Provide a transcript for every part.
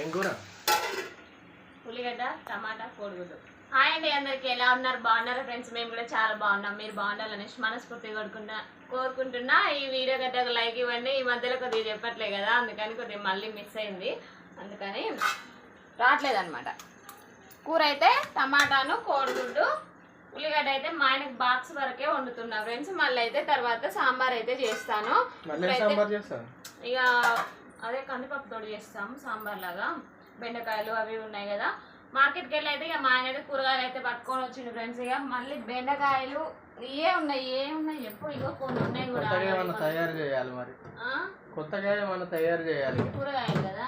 ఏం కూర? ఉల్లిగడ్డ టమాటా కోడిగుడ్డు. హాయ్ అండి అందరికి ఎలా ఉన్నారు? బాగున్నారా ఫ్రెండ్స్? మేము కూడా చాలా బాగున్నాం. మీరు బాగుండాలని మనస్ఫూర్తిగా కోరుకుంటున్నా కోరుకుంటున్నా. ఈ వీడియో గట్ట ఒక లైక్ ఇవ్వండి. ఈ మధ్యలో కొద్దిగా చెప్పట్లే కదా అందుకని కొద్దిగా మళ్ళీ మిస్ అయింది. అందుకని రావట్లేదు అనమాట కూర అయితే టమాటాను కోడిగుడ్డు ఉల్లిగడ్డ అయితే మా ఆయనకు బాక్స్ వరకే వండుతున్నా ఫ్రెండ్స్. మళ్ళీ అయితే తర్వాత సాంబార్ అయితే చేస్తాను. ఇక అదే కందిపప్పు తోడు చేస్తాం సాంబార్ లాగా. బెండకాయలు అవి ఉన్నాయి కదా. మార్కెట్కి వెళ్ళి అయితే ఇక మా ఆయన అయితే కూరగాయలు అయితే పట్టుకొని వచ్చిండు ఫ్రెండ్స్ ఇక. మళ్ళీ బెండకాయలు ఏ ఉన్నాయి ఏ ఉన్నాయి? ఎప్పుడు ఇగో కొన్ని ఉన్నాయి కూడా. తయారు చేయాలి మరి? కొత్తగా ఏమన్నా తయారు చేయాలి కూరగాయలు కదా?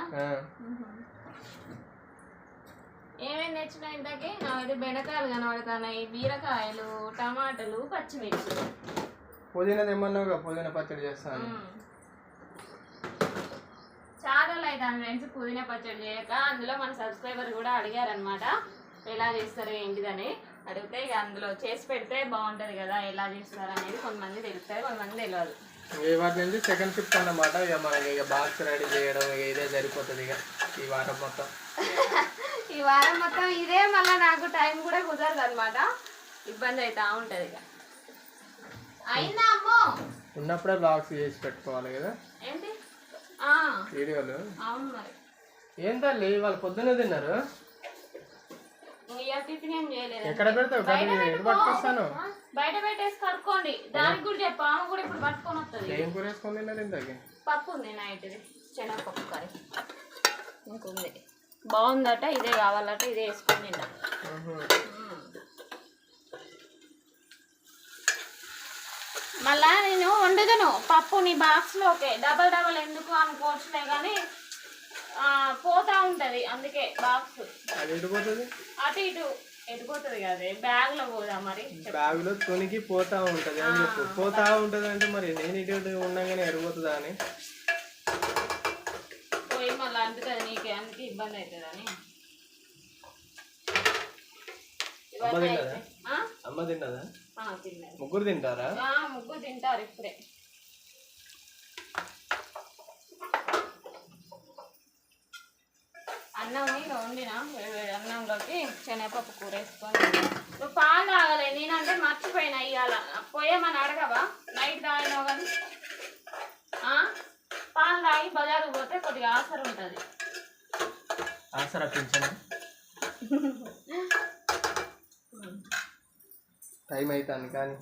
ఏమేమి తెచ్చినా ఇంతకీ? నాకైతే బెండకాయలు కనబడుతున్నాయి. బీరకాయలు టమాటాలు పచ్చిమిర్చి. పుదీనా తెమ్మన్నావుగా? పుదీనా పచ్చడి చేస్తాను చాలా అయితే ఫ్రెండ్స్ పుదీనా పచ్చడి చేయక అందులో మన సబ్స్క్రైబర్ కూడా అడిగారనమాట ఎలా చేస్తారు ఏంటిదని. అడిగితే ఇక అందులో చేసి పెడితే బాగుంటది కదా ఎలా చేస్తారు అనేది కొంతమంది తెలుస్తాయి కొంతమంది తెలియదు ఈ వాటి నుంచి సెకండ్ షిఫ్ట్ అన్నమాట. ఇక మనకి ఇక బాక్స్ రెడీ చేయడం ఇక ఇదే సరిపోతుంది ఇక ఈ వారం మొత్తం. ఈ వారం మొత్తం ఇదే మళ్ళీ నాకు టైం కూడా కుదరదు అనమాట ఇబ్బంది అవుతా ఉంటది ఇక. అయిందా అమ్మో? ఉన్నప్పుడే బ్లాగ్స్ చేసి పెట్టుకోవాలి కదా. ఏంటి? వీడియోలు? ఏం తల్లి వాళ్ళు పొద్దున్నే తిన్నారు? ఎక్కడ పెడతావు? పట్టుకొస్తాను. బయట పెట్టేసి కడుక్కోండి. దానికి కూడా చెప్పు. ఆమె కూడా ఇప్పుడు పట్టుకొని వస్తుంది. ఏం కూర వేసుకొని తిన్నారు ఇంతకి పప్పు ఉంది నైట్ది. శనగపప్పు కర్రీ. ఇంకుంది. బాగుందట ఇదే కావాలట ఇదే వేసుకొని తిన్నా. మళ్ళా నేను వండుదను పప్పు నీ బాక్స్లోకే డబల్ డబల్ ఎందుకు అనుకోవచ్చులే కానీ పోతా ఉంటది అందుకే బాక్స్ అటు ఇటు. ఎడిపోతుంది కదే? బ్యాగ్లో పోదా మరి? బ్యాగ్లో తొనికి పోతా ఉంటది అని చెప్పు. పోతా ఉంటది అంటే మరి నేను ఇటు ఇటు ఉండగానే ఎడిపోతుందా అని? పోయి మళ్ళీ అందుకది నీకే అందుకే ఇబ్బంది అవుతుందని. అమ్మ తిన్నదా? అమ్మ తిన్నదా? ముగ్గురు తింటారా? ముగ్గురు తింటారు ఇప్పుడే. అన్నం వండిన వేడి వేడి అన్నంలోకి శనగపప్పు కూర వేసుకొని నువ్వు పాలు తాగలే నేనంటే మర్చిపోయినా ఇవాళ. పోయేమని అడగవా? నైట్ తాగినావు కానీ ఆ? పాలు తాగి బజారుకు పోతే కొద్దిగా ఆసర ఉంటుంది ఆసరా పింఛన్? టైం అవుతాను కానీ.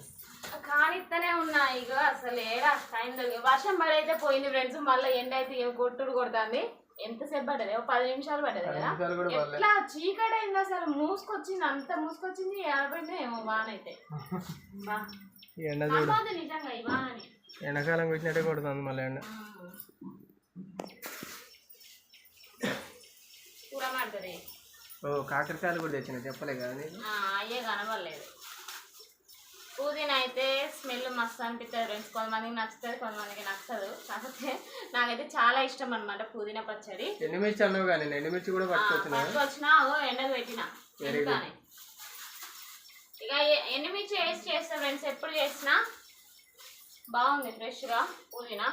కానిస్తూనే ఉన్నా ఇక అసలు ఏడా టైం వర్షం పడైతే పోయింది ఫ్రెండ్స్ మళ్ళీ ఎండ అయితే కొట్టుడు కొడుతుంది. ఎంతసేపు పడ్డది? ఒక పది నిమిషాలు పడ్డది కదా? ఎట్లా చీకటి అయింది అసలు? మూసుకొచ్చింది అంత మూసుకొచ్చింది ఏడపోయింది ఏమో వానైతే. నిజంగా ఈ వానని. ఎండాకాలం వచ్చినట్టే కొడుతుంది మళ్ళీ ఎండ. కూర మాడుతుంది ఓ కాకరకాయలు కూడా తెచ్చిన చెప్పలే కదా అయ్యే కనబడలేదు. పుదీనా అయితే స్మెల్ మస్తు అనిపిస్తుంది ఫ్రెండ్స్. కొంతమందికి నచ్చుతుంది కొంతమందికి నచ్చదు. కాకపోతే నాకైతే చాలా ఇష్టం అనమాట పుదీనా పచ్చడి. ఎండుమిర్చి అన్నావు కానీ ఎండుమిర్చి కూడా పట్టుకొచ్చిన? ఎండకు పెట్టిన. ఇక ఎండుమిర్చి వేసి చేస్తా ఫ్రెండ్స్? ఎప్పుడు చేసినా బాగుంది ఫ్రెష్గా పుదీనా.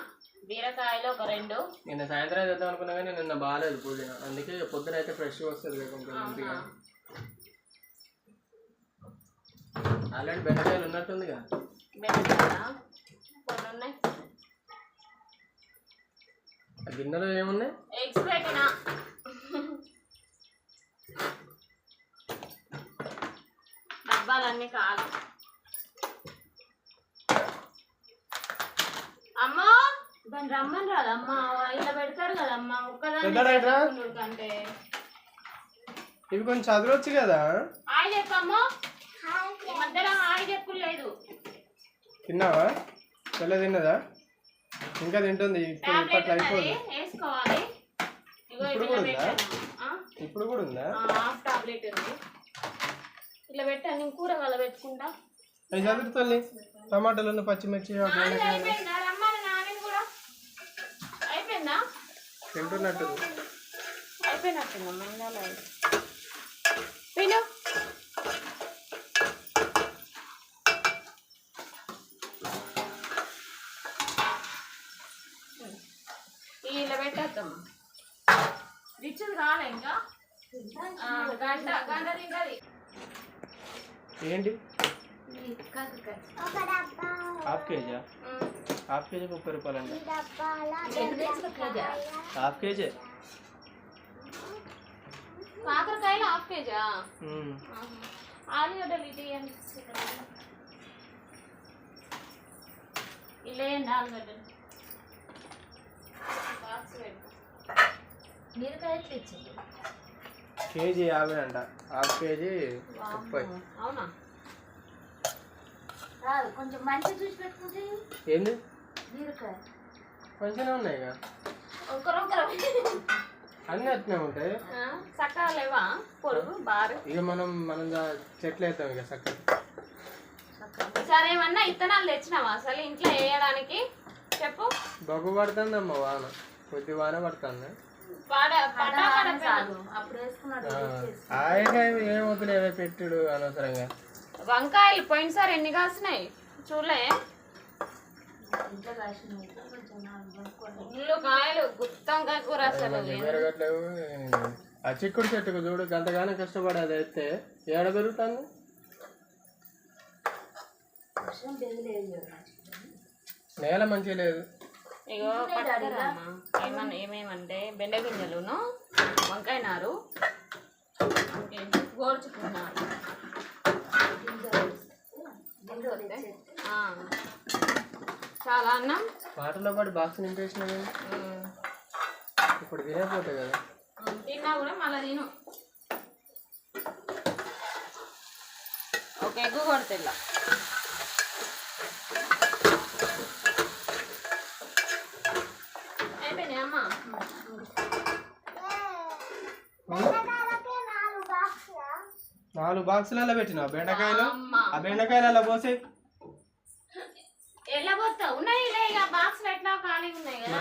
బీరకాయలు ఒక రెండు. నిన్న సాయంత్రం చేద్దాం అనుకున్నా కానీ నిన్న బాగాలేదు పుదీనా. అందుకే పొద్దున అయితే ఫ్రెష్గా వస్తుంది కదా కొంచెం మంచిగా ఆహా. ఆల్రెడీ బెండకాయలు ఉన్నట్టుందిగా. గిన్నెలో ఏమున్నాయి? ఎగ్స్ పెట్టిన. డబ్బాలన్నీ కాదు. అమ్మా! దాన్ని రమ్మని రాదమ్మా ఇలా పెడతారు కదమ్మా? ఒక్కదాన్ని కంటే. ఇవి కొంచెం చదవచ్చు కదా? హాయ్ చెప్పమ్మా ఈ మధ్యలో హాయ్ చెప్పు లేదు తిన్నావా? తెల్ల తిన్నదా? ఇంకా తింటుంది ఇప్పుడు ఇప్పట్లో కూడా ఉందా? ఇప్పుడు కూడా ఉందా? హాఫ్ టాబ్లెట్ ఉంది. ఇట్లా పెట్టాను నేను కూరగాయలు పెట్టుకుంటా. అవి చదువు తల్లి? టమాటాలు పచ్చిమిర్చి అయిపోయిందా? తింటున్నట్టు అయిపోయినట్టుందా మందాల విను ఇలా పెట్టేద్దాం రిచ్ది కాలే ఇంకా? ఆ, గంట గంట తింటది ఏంటి? హాఫ్ కేజీ హాఫ్ కేజీ ముప్పై రూపాయలు అండి. Half KG? కాకరకాయలు హాఫ్ కేజా. ఆలుగడ్డలు ఇవ్వండి ఇలా ఆలుగడ్డలు కేజీ యాభై అంట. హాఫ్ కేజీ ముప్పై. కొంచెం మంచి చూసి పెట్టుకుంటే ఏంది? బీరకాయ. కొంచెమే ఉన్నాయి అన్నీ అట్నే ఉంటాయి. చక్కగా లేవా? పొడుగు బారు. ఇక మనం మనం చెట్లు వేస్తాం ఇక చక్కగా సరే ఏమన్నా ఇత్తనాలు తెచ్చినావా అసలు ఇంట్లో వేయడానికి? చెప్పు. బొగ్గు పడుతుందమ్మ వాన. కొద్ది వాన పడుతుంది. ఏమవుతుంది ఏదో పెట్టుడు అనవసరంగా. వంకాయలు పోయినసారి ఎన్ని కాసినాయి? చూడలే. ఇల్లు కాయలు గుత్తంకాయ కూర అసలు ఆ చిక్కుడు చెట్టుకు చూడు గంతగానో కష్టపడి అది అయితే ఏడ పెరగలేదు నేల మంచిగా లేదు ఇగో పట్టుకురామ్మా. ఏమన్ ఏమేమంటే బెండ గింజలును వంకాయ నారు? గోరుచుకున్నారు. చాలా అన్నం వాటర్లో పాటు బాక్స్ నింపేసిన. ఇప్పుడు తినేపోతాయి కదా తిన్నా కూడా మళ్ళీ తిను ఒక ఎగ్గు కొడతెల్లా అయిపోయినాయి అమ్మ నాలుగు బాక్సులలో పెట్టిన బెండకాయలు? ఆ బెండకాయలు అలా పోసే బాక్స్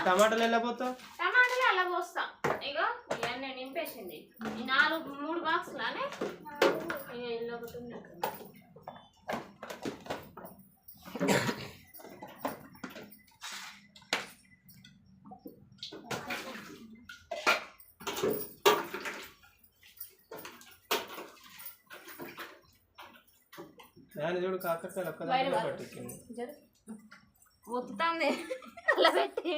టమాటాలు ఎలా పోతావు టమాటాలు అలా పోస్తా. ఇగో ఇవన్నీ నింపేసింది. ఈ నాలుగు మూడు బాక్సులానే ఇక ఇల్లు ఒకటి ఉంది అక్కడ. నేను చూడు కాకరకాయలు ఒక్కదాంట్లో పట్టించింది ఒత్తుతాంది. అలా పెట్టి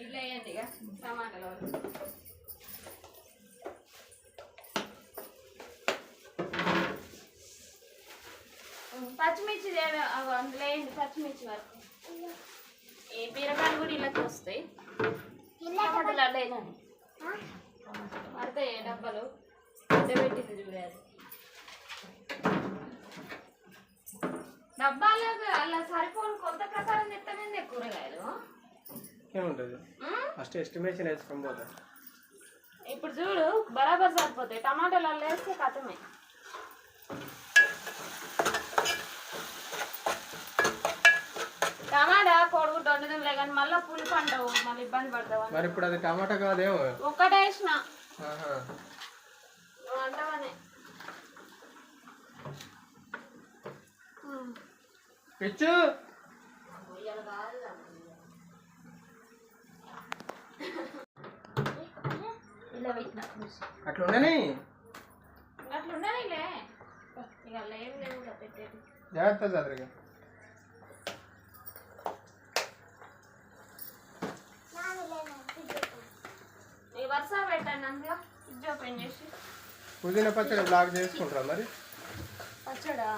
ఇట్లా వేయండి ఇక టమాటాలు పచ్చిమిర్చి అందులో వేయండి పచ్చిమిర్చి వరకు? ఈ బీరకాయలు కూడా ఇళ్ళకి వస్తాయి. టమాటాలు వేయాలి పడతాయి డబ్బలు? పెట్టింది చూడాలి డబ్బాలకు అలా సరిపోను కొత్త ప్రకారం తెత్తమైంది కూరగాయలు. ఏముంటుంది? ఫస్ట్ ఎస్టిమేషన్ వేసుకొని పోతా. ఇప్పుడు చూడు బరాబర్ సరిపోతాయి. టమాటాలు అలా వేస్తే కథమే. టమాటా కోడిగుడ్డు వండుదాంలే కానీ మళ్ళీ పులుపు అంటావు మళ్ళీ ఇబ్బంది పడతావు. మరి ఇప్పుడు అది టమాటా కాదేమో ఒక్కటే వేసిన. అంటావనే. పిచ్చు. ఇలా పెట్టిన చూసి. అట్లా ఉండని అట్లా ఉండనిలే ఇక లేవు లేవు కదా పెట్టేది. జాగ్రత్త చదరిగా ఈ వరుస పెట్టండి అందులో ఫ్రిడ్జ్ ఓపెన్ చేసి పుదీనా పచ్చడి బ్లాక్ చేసుకుంటారా మరి? పచ్చడా?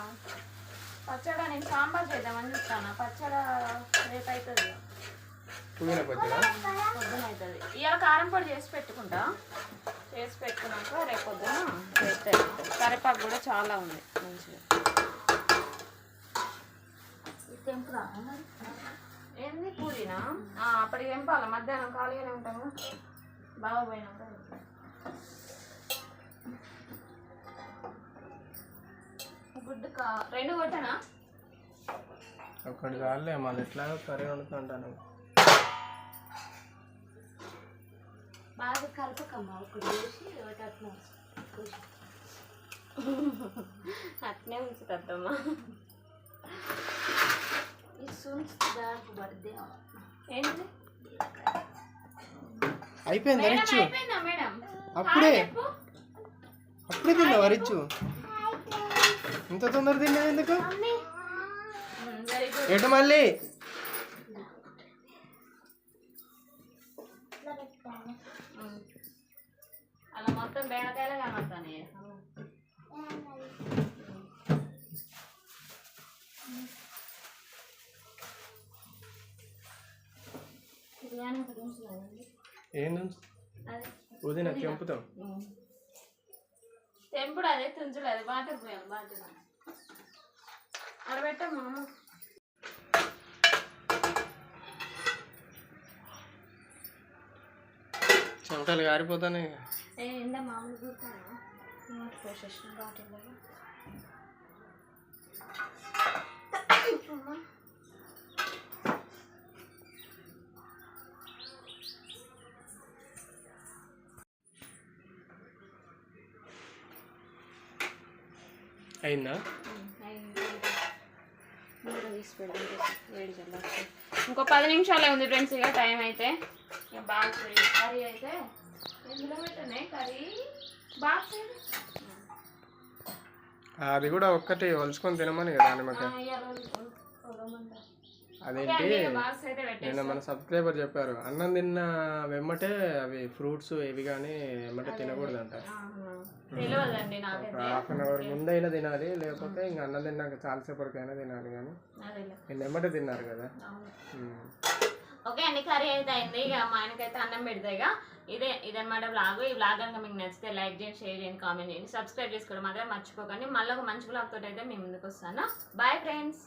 పచ్చడా నేను సాంబార్ చేద్దామని చూస్తాను. పచ్చడా రేపు అవుతుంది పుదీనా పచ్చడా? పొద్దున అవుతుంది ఇవాళ కారం పొడి చేసి పెట్టుకుంటా. చేసి పెట్టుకున్నాక రేపు పొద్దున చేస్తే కరివేపాకు కూడా చాలా ఉంది. మంచిగా. తెంపురా మరి? ఏంది పూరినా ఆ, అప్పటికి తెంపాలి? మధ్యాహ్నం ఖాళీగానే ఉంటాము బాగా పోయినాక గుడ్డు కా రెండు కొట్టనా? ఒక్కటి చాలే మళ్ళీ ఎట్లా కర్రీ వండుతుంటాను. బాగా కలపకమ్మా ఒకటి వేసి ఒకటి అట్లా. అట్నే ఉంచుతద్దమ్మా ఈ సున్స్ దాపు పడిద్దేమో ఏంటిది? అయిపోయింది అప్పుడే. అప్పుడే తిన్నావా రిచ్చు? ఇంత తొందర తిన్నావు ఎందుకు? వెరీ గుడ్ ఎటు మళ్ళీ? అలా మొత్తం బెండకాయలే కనబడతానే బిర్యానీ ఒకటి ఉంచుదామండి. ఏంది అదే. పుదీనా తెంపుతాం తెంపుడు అదే తుంచుడు అది వాటర్ పోయాలి బాగా అడబెట్టమ్మా అమ్మ. చెమటలు గారిపోతానే ఏ ఎండ మామూలు కూర్చున్నా పోసేసిన బాటిల్లో అయిందా? ఇంకో పది నిమిషాలే ఉంది ఫ్రెండ్స్ ఇక టైం అయితే. ఇక బాక్స్ కర్రీ అయితే ఎందులో పెట్టనే కర్రీ? బాక్స్ అది కూడా ఒక్కటి వలుచుకొని తినమని కదా నిమ్మక అదేంటి? నిన్న మన సబ్స్క్రైబర్ చెప్పారు అన్నం తిన్న వెమ్మటే అవి ఫ్రూట్స్ ఇవి కానీ వెమ్మటే తినకూడదంట. హాఫ్ అన్ అవర్ ముందైనా తినాలి లేకపోతే ఇంకా అన్నం తిన్నాక చాలాసేపటికైనా తినాలి కానీ వెమ్మటే తిన్నారు కదా. ఓకే అండి కర్రీ అయితే అయింది ఇక మా ఆయనకైతే అన్నం పెడతాయి ఇక. ఇదే ఇదన్నమాట బ్లాగ్ ఈ బ్లాగ్ కనుక మీకు నచ్చితే లైక్ చేయండి షేర్ చేయండి కామెంట్ చేయండి సబ్స్క్రైబ్ చేసుకోవడం మాత్రం మర్చిపోకండి. మళ్ళీ ఒక మంచి బ్లాగ్ తోటి అయితే మీ ముందుకు వస్తాను. Bye friends